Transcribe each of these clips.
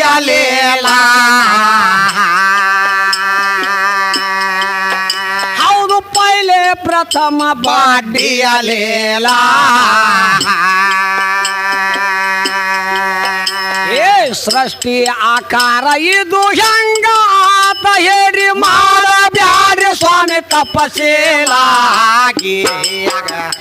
ಬಾಡಿಯಲೇಲ ಹೌದು, ಪೈಲೆ ಪ್ರಥಮ ಪಾಡಿಯಲೇಲಾ ಏ, ಸೃಷ್ಟಿ ಆಕಾರ, ಇದು ಹೆಂಗಾತ ಮಾಡ ಮಾಡಬ್ಯಾಡ್ರಿ ಸ್ವಾಮಿ ತಪಶೀಲಾಗಿ. ಹೌದು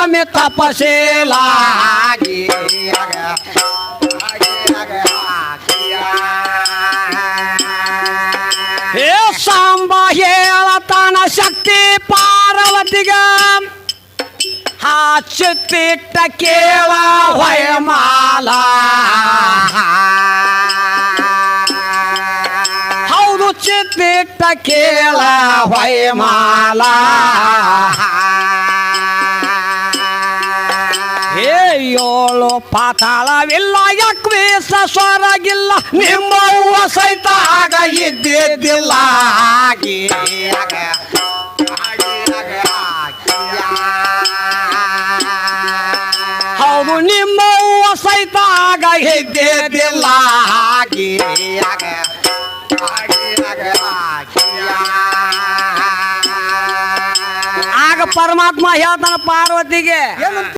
ಸ್ವಾಮಿ ತಪಶೀಲಾಗಿ ಹೇ ಸಾಂಬ ಹೇಳತಾನ ಶಕ್ತಿ ಪಾರ್ವತಿಗ ಹಾ ಕೇಳ ವಯಮಾಲ ಹೌದು ಚಿತ್ತಿಟ್ಟ ಕೇಳ ಹೊಯಮಾಲ. ಏಳು ಪಾತಾಳವಿಲ್ಲ ಯಕ್ವೀಸ ಸ್ವರಗಿಲ್ಲ ನಿಮ್ಮ ಸಹಿತ ಆಗ ಇದ್ದಿದ್ದಿಲ್ಲ ಆಗಿ ಹೌದು ನಿಮ್ಮ ಸಹಿತ ಆಗ ಇದ್ದಿದ್ದಿಲ್ಲ ಆಗಿ ಆಗ ಪರಮಾತ್ಮ ಹೇಳ್ತಾನ ಪಾರ್ವತಿಗೆ